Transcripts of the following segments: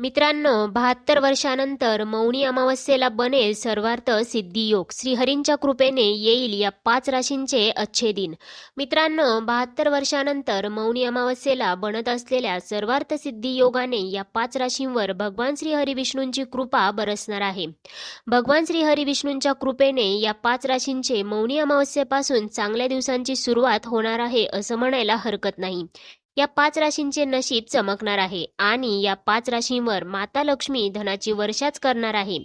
मित्रांनो बहात्तर वर्षानंतर मौनी अमावस्येला बनेल सर्वार्थ सिद्धियोग श्रीहरींच्या कृपेने येईल या पाच राशींचे अच्छे दिन. मित्रांनो बहात्तर वर्षानंतर मौनी अमावस्येला बनत असलेल्या सर्वार्थ सिद्धी योगाने या पाच राशींवर भगवान श्रीहरी विष्णूंची कृपा बरसणार आहे. भगवान श्रीहरी विष्णूंच्या कृपेने या पाच राशींचे मौनी अमावस्येपासून चांगल्या दिवसांची सुरुवात होणार आहे असं म्हणायला हरकत नाही. या पाच राशींचे नशीब चमकणार आहे आणि या पाच राशींवर माता लक्ष्मी धनाची वर्षाच करणार आहे.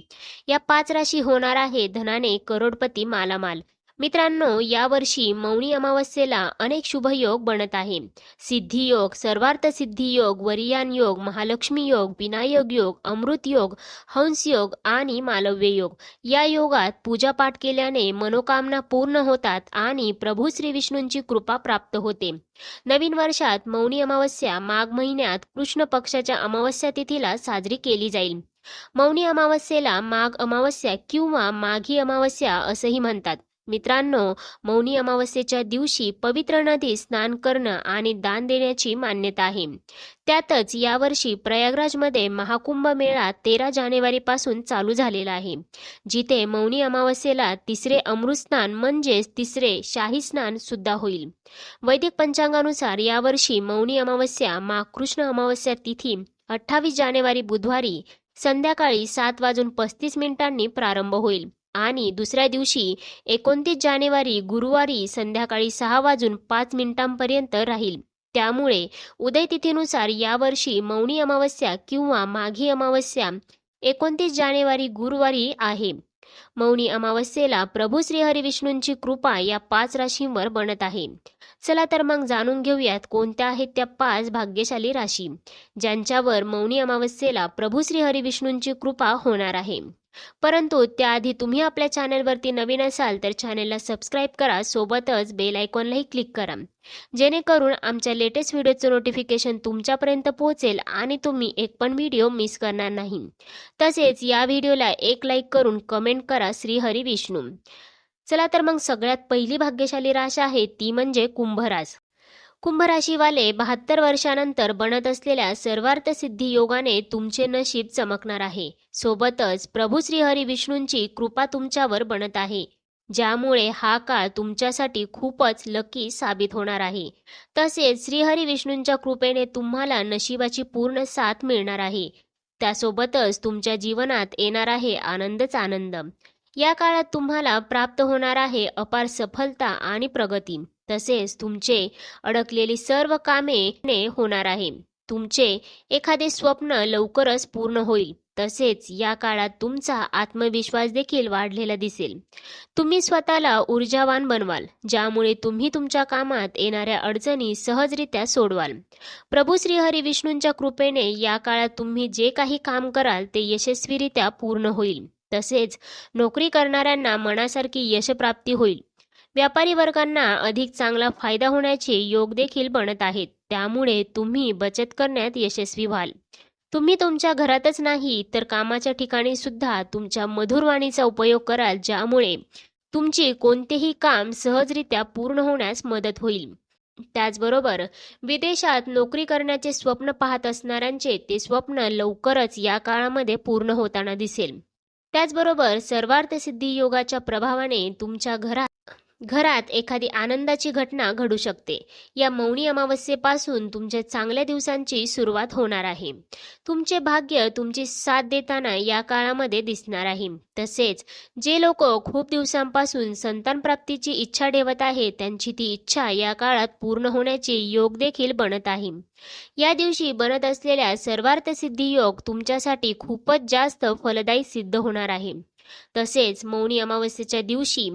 या पाच राशी होणार आहे धनाने करोडपती मालामाल. मित्रांनो यावर्षी मौनी अमावस्येला अनेक शुभयोग बनत आहे. सिद्धियोग सर्वार्थ सिद्धियोग वरियान योग महालक्ष्मी योग विनायक योग अमृत योग हंस योग आणि मालव्य योग. या योगात पूजापाठ केल्याने मनोकामना पूर्ण होतात आणि प्रभू श्री विष्णूंची कृपा प्राप्त होते. नवीन वर्षात मौनी अमावस्या माघ महिन्यात कृष्ण पक्षाच्या अमावस्या तिथीला साजरी केली जाईल. मौनी अमावस्येला माघ अमावस्या किंवा माघी अमावस्या असंही म्हणतात. मित्रांनो मौनी अमावस्येच्या दिवशी पवित्र नदी स्नान करणं आणि दान देण्याची मान्यता आहे. त्यातच यावर्षी प्रयागराजमध्ये महाकुंभ मेळा तेरा जानेवारीपासून चालू झालेला आहे. जिथे मौनी अमावस्येला तिसरे अमृतस्नान म्हणजेच तिसरे शाही स्नान सुद्धा होईल. वैदिक पंचांगानुसार यावर्षी मौनी अमावस्या मा कृष्ण अमावस्या तिथी अठ्ठावीस जानेवारी बुधवारी संध्याकाळी सात वाजून पस्तीस मिनिटांनी प्रारंभ होईल. आणि दुसऱ्या दिवशी एकोणतीस जानेवारी गुरुवारी संध्याकाळी सहा वाजून पाच मिनिटांपर्यंत राहील. त्यामुळे उदयतिथीनुसार यावर्षी मौनी अमावस्या किंवा माघी अमावस्या एकोणतीस जानेवारी गुरुवारी आहे. मौनी अमावस्येला प्रभू श्रीहरी विष्णूंची कृपा या पाच राशींवर बनत आहे. चला तर मग जाणून घेऊयात कोणत्या आहेत त्या पाच भाग्यशाली राशी ज्यांच्यावर मौनी अमावस्येला प्रभू श्रीहरी विष्णूंची कृपा होणार आहे. परंतु त्याआधी तुम्ही आपल्या चॅनलवरती नवीन असाल तर चॅनलला सबस्क्राईब करा सोबतच बेल आयकॉनलाही क्लिक करा. जेणेकरून आमच्या लेटेस्ट व्हिडिओचं नोटिफिकेशन तुमच्यापर्यंत पोहोचेल आणि तुम्ही एक पण व्हिडिओ मिस करणार नाही. तसेच या व्हिडिओला एक लाईक करून कमेंट करा श्रीहरी विष्णू. चला तर मग सगळ्यात पहिली भाग्यशाली राश आहे ती म्हणजे कुंभरास कुंभराशीवाले बहात्तर वर्षानंतर बनत असलेल्या सर्वार्थ सिद्धी योगाने तुमचे नशीब चमकणार आहे. सोबतच प्रभू श्रीहरी विष्णूंची कृपा तुमच्यावर बनत आहे. ज्यामुळे हा काळ तुमच्यासाठी खूपच लकी साबित होणार आहे. तसेच श्रीहरी विष्णूंच्या कृपेने तुम्हाला नशिबाची पूर्ण साथ मिळणार आहे. त्यासोबतच तुमच्या जीवनात येणार आहे आनंदच आनंद. या काळात तुम्हाला प्राप्त होणार आहे अपार सफलता आणि प्रगती. तसेच तुमचे अडकलेली सर्व कामे होणार आहे. तुमचे एखादे स्वप्न लवकरच पूर्ण होईल. तसेच या काळात तुमचा आत्मविश्वास देखील वाढलेला दिसेल. तुम्ही स्वतःला ऊर्जावान बनवाल ज्यामुळे तुम्ही तुमच्या कामात येणाऱ्या अडचणी सहजरित्या सोडवाल. प्रभू श्रीहरी विष्णूंच्या कृपेने या काळात तुम्ही जे काही काम कराल ते यशस्वीरित्या पूर्ण होईल. तसेच नोकरी करणाऱ्यांना मनासारखी यशप्राप्ती होईल. व्यापारी वर्गांना अधिक चांगला फायदा होण्याचे योग देखील बनत आहेत. त्यामुळे तुम्ही बचत करण्यात यशस्वी व्हाल. तुम्ही तुमच्या घरातच नाही तर कामाच्या ठिकाणी सुद्धा तुमच्या मधुरवाणीचा उपयोग कराल ज्यामुळे तुमचे कोणतेही काम सहजरित्या पूर्ण होण्यास मदत होईल. त्याचबरोबर विदेशात नोकरी करण्याचे स्वप्न पाहत असणाऱ्यांचे ते स्वप्न लवकरच या काळामध्ये पूर्ण होताना दिसेल. त्याचबरोबर सर्वार्थ सिद्धी योगाच्या प्रभावाने तुमच्या घरात घरात एखादी आनंदाची घटना घडू शकते. या मौनी अमावस्येपासून तुमच्या चांगल्या दिवसांची सुरुवात होणार आहे. तुमचे भाग्य तुमची साथ देताना या काळामध्ये दिसणार आहे. तसेच जे लोक खूप दिवसांपासून संतान प्राप्तीची इच्छा ठेवत आहेत त्यांची ती इच्छा या काळात पूर्ण होण्याचे योग देखील बनत आहे. या दिवशी बनत असलेल्या सर्वार्थ सिद्धी योग तुमच्यासाठी खूपच जास्त फलदायी सिद्ध होणार आहे. तसेच मौनी अमावस्येच्या दिवशी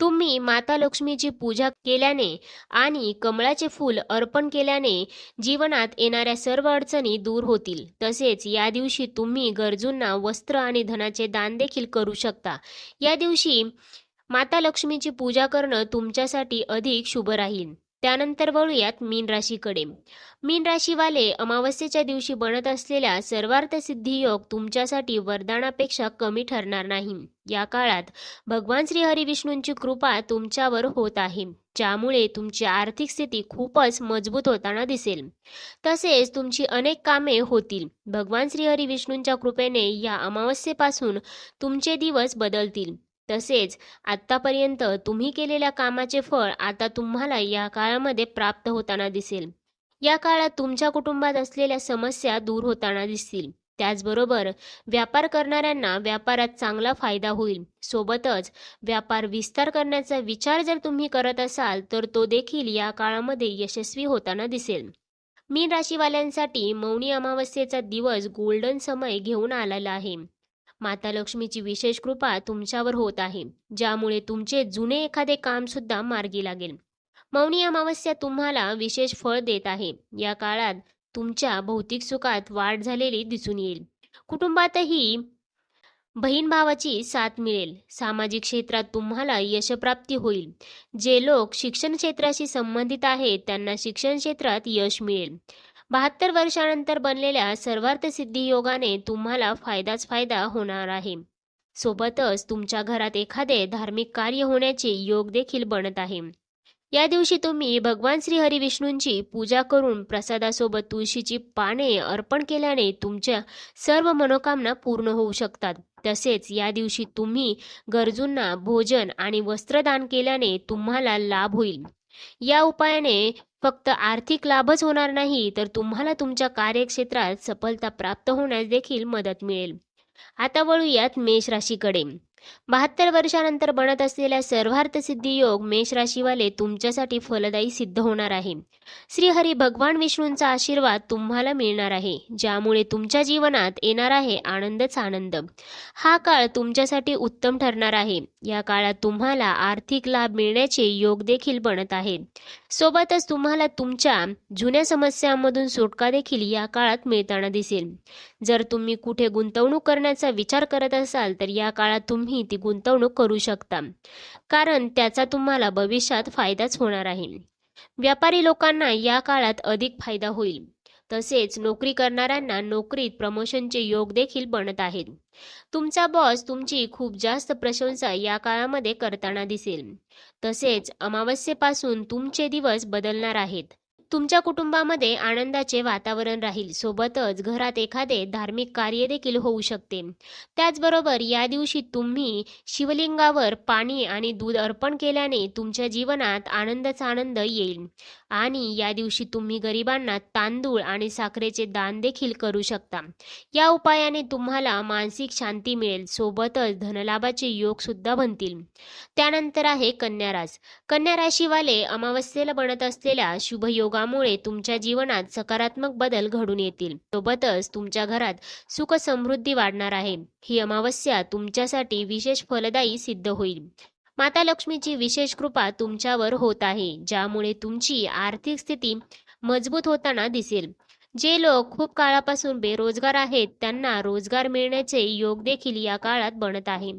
तुम्ही माता लक्ष्मीची पूजा केल्याने आणि कमळाचे फूल अर्पण केल्याने जीवनात येणाऱ्या सर्व अडचणी दूर होतील. तसेच या दिवशी तुम्ही गरजूंना वस्त्र आणि धनाचे दान देखील करू शकता. या दिवशी माता लक्ष्मीची पूजा करणं तुमच्यासाठी अधिक शुभ राहील. त्यानंतर वळूयात मीन राशीकडे. मीन राशीवाले अमावस्येच्या दिवशी बनत असलेल्या सर्वार्थ सिद्धी योग तुमच्यासाठी वरदानापेक्षा कमी ठरणार नाही. या काळात भगवान श्री हरिविष्णूंची कृपा तुमच्यावर होत आहे. ज्यामुळे तुमची आर्थिक स्थिती खूपच मजबूत होताना दिसेल. तसेच तुमची अनेक कामे होतील. भगवान श्री हरिविष्णूंच्या कृपेने या अमावस्येपासून तुमचे दिवस बदलतील. तसेच आत्तापर्यंत तुम्ही केलेल्या कामाचे फळ आता तुम्हाला या काळामध्ये प्राप्त होताना दिसेल. या काळात तुमच्या कुटुंबात असलेल्या समस्या दूर होताना दिसतील. त्याचबरोबर व्यापार करणाऱ्यांना व्यापारात चांगला फायदा होईल. सोबतच व्यापार विस्तार करण्याचा विचार जर तुम्ही करत असाल तर तो देखील या काळामध्ये यशस्वी होताना दिसेल. मीन राशीवाल्यांसाठी मौनी अमावस्येचा दिवस गोल्डन समय घेऊन आलेला आहे. माता लक्ष्मीची विशेष कृपा तुमच्यावर होत आहे ज्यामुळे तुमचे जुने एखादे काम सुद्धा मार्गी लागेल. मौनी अमावस्या तुम्हाला विशेष फळ देत आहे. या काळात तुमच्या भौतिक सुखात वाढ झालेली दिसून येईल. कुटुंबातही बहीण भावाची साथ मिळेल. सामाजिक क्षेत्रात तुम्हाला यशप्राप्ती होईल. जे लोक शिक्षण क्षेत्राशी संबंधित आहेत त्यांना शिक्षण क्षेत्रात यश मिळेल. बहात्तर वर्षानंतर बनलेल्या सर्वार्थ सिद्धी योगाने तुम्हाला फायदाच फायदा होणार आहे. सोबतच तुमच्या घरात एखादे धार्मिक कार्य होण्याचे योग देखील बनत आहे. या दिवशी तुम्ही भगवान श्री हरिविष्णूंची पूजा करून प्रसादासोबत तुळशीची पाने अर्पण केल्याने तुमच्या सर्व मनोकामना पूर्ण होऊ शकतात. तसेच या दिवशी तुम्ही गरजूंना भोजन आणि वस्त्रदान केल्याने तुम्हाला लाभ होईल. या उपायाने फक्त आर्थिक लाभच होणार नाही तर तुम्हाला तुमच्या कार्यक्षेत्रात सफलता प्राप्त होण्यास देखील मदत मिळेल. आता वळूयात मेष राशीकडे. बहात्तर वर्षानंतर बनत असलेल्या सर्वार्थ सिद्धी योग मेष राशीवाले तुमच्यासाठी फलदायी सिद्ध होणार आहे. श्री हरी भगवान विष्णूंचा आशीर्वाद तुम्हाला मिळणार आहे ज्यामुळे तुमच्या जीवनात येणार आहे आनंदच आनंद. हा काळ तुमच्यासाठी उत्तम ठरणार आहे. या काळात तुम्हाला आर्थिक लाभ मिळण्याचे योग देखील बनत आहेत सोबतच तुम्हाला तुमच्या जुन्या समस्यांमधून सुटका देखील या काळात मिळताना दिसेल. जर तुम्ही कुठे गुंतवणूक करण्याचा विचार करत असाल तर या काळात तुम्ही ती गुंतवणूक करू शकता. कारण त्याचा तुम्हाला भविष्यात फायदाच होणार आहे. व्यापारी लोकांना या काळात अधिक फायदा होईल. तसेच नोकरी करणाऱ्यांना नोकरीत प्रमोशनचे योग देखील बनत आहेत. तुमचा बॉस तुमची खूप जास्त प्रशंसा या काळामध्ये करताना दिसेल. तसेच अमावस्येपासून तुमचे दिवस बदलणार आहेत. तुमच्या कुटुंबामध्ये आनंदाचे वातावरण राहील. सोबतच घरात एखादे धार्मिक कार्य देखील होऊ शकते. त्याचबरोबर या दिवशी तुम्ही शिवलिंगावर पाणी आणि दूध अर्पण केल्याने तुमच्या जीवनात आनंदाचा आनंद येईल. आणि या दिवशी तुम्ही गरिबांना तांदूळ आणि साखरेचे दान देखील करू शकता. या उपायाने तुम्हाला मानसिक शांती मिळेल. सोबतच धनलाभाचे योग सुद्धा बनतील. त्यानंतर आहे कन्या रास कन्या राशीवाले अमावस्येला बनत असलेल्या योगामुळे तुमच्या जीवनात सकारात्मक बदल घडून येतील. सोबतच तुमच्या घरात सुख समृद्धी वाढणार आहे. ही अमावस्या तुमच्यासाठी विशेष फलदायी सिद्ध होईल. माता लक्ष्मीची विशेष कृपा तुमच्यावर होत आहे ज्यामुळे तुमची आर्थिक स्थिती मजबूत होताना दिसेल. जे लोक खूप काळापासून बेरोजगार आहेत त्यांना रोजगार मिळण्याचे योग देखील या काळात बनत आहे.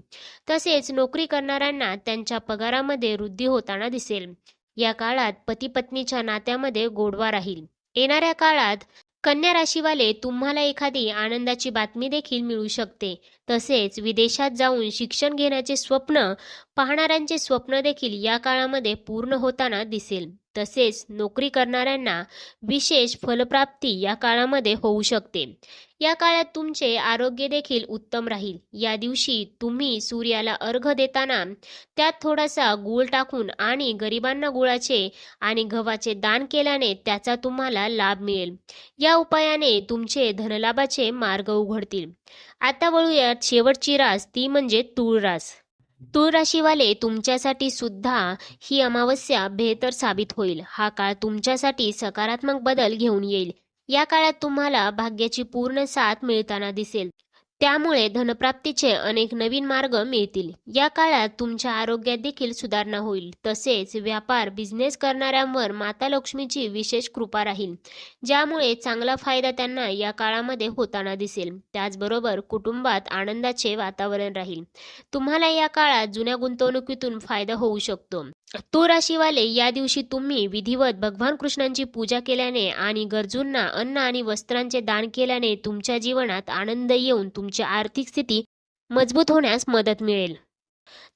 तसेच नोकरी करणाऱ्यांना त्यांच्या पगारामध्ये वृद्धी होताना दिसेल. या काळात पती पत्नीच्या नात्यामध्ये गोडवा राहील. येणाऱ्या काळात कन्या राशीवाले तुम्हाला एखादी आनंदाची बातमी देखील मिळू शकते. तसेच विदेशात जाऊन शिक्षण घेण्याचे स्वप्न पाहणाऱ्यांचे स्वप्न देखील या काळामध्ये पूर्ण होताना दिसेल. तसेच नोकरी करणाऱ्यांना विशेष फलप्राप्ती या काळामध्ये होऊ शकते. या काळात तुमचे आरोग्य देखील उत्तम राहील. या दिवशी तुम्ही सूर्याला अर्घ देताना त्यात थोडासा गूळ टाकून आणि गरिबांना गुळाचे आणि गव्हाचे दान केल्याने त्याचा तुम्हाला लाभ मिळेल. या उपायाने तुमचे धनलाभाचे मार्ग उघडतील. आता वळूयात शेवटची रास ती म्हणजे तूळ रास तूळ राशीवाले तुमच्यासाठी सुद्धा ही अमावस्या बेहतर साबित होईल. हा काळ तुमच्यासाठी सकारात्मक बदल घेऊन येईल. या काळात तुम्हाला भाग्याची पूर्ण साथ मिळताना दिसेल. त्यामुळे धनप्राप्तीचे अनेक नवीन मार्ग मिळतील. या काळात तुमच्या आरोग्यात देखील सुधारणा होईल. तसेच व्यापार बिझनेस करणाऱ्यांवर माता लक्ष्मीची विशेष कृपा राहील ज्यामुळे चांगला फायदा त्यांना या काळामध्ये होताना दिसेल. त्याचबरोबर कुटुंबात आनंदाचे वातावरण राहील. तुम्हाला या काळात जुन्या गुंतवणुकीतून फायदा होऊ शकतो. तो राशीवाले या दिवशी तुम्ही विधिवत भगवान कृष्णांची पूजा केल्याने आणि गरजूंना अन्न आणि वस्त्रांचे दान केल्याने तुमच्या जीवनात आनंद येऊन तुमची आर्थिक स्थिती मजबूत होण्यास मदत मिळेल.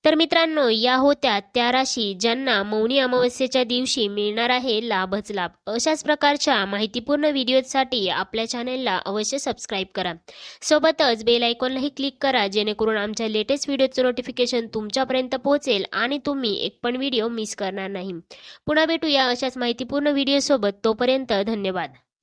तर मित्रांनो या होत्या त्या राशी ज्यांना मौनी अमावस्येच्या दिवशी मिळणार आहे लाभच लाभ अशाच प्रकारच्या माहितीपूर्ण व्हिडिओसाठी आपल्या चॅनेलला अवश्य सबस्क्राईब करा. सोबतच बेल आयकॉनलाही क्लिक करा जेणेकरून आमच्या लेटेस्ट व्हिडिओचं नोटिफिकेशन तुमच्यापर्यंत पोहोचेल आणि तुम्ही एक पण व्हिडिओ मिस करणार नाही. पुन्हा भेटूया अशाच माहितीपूर्ण व्हिडिओसोबत. तोपर्यंत धन्यवाद.